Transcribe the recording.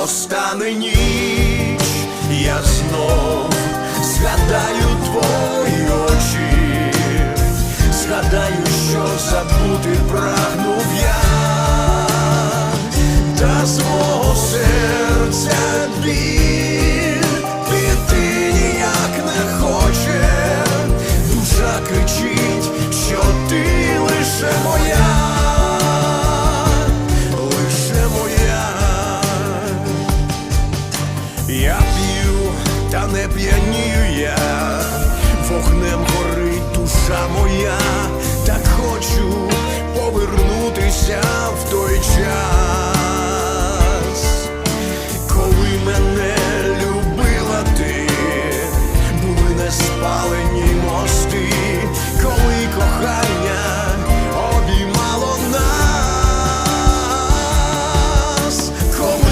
розтане ніч, я знов згадаю твої очі, згадаю, що забути прагнув я, та з мого серця біль піти ніяк не хоче, душа кричить, що ти Я п'ю, та не п'янію я, вогнем горить душа моя, так хочу повернутися в той час.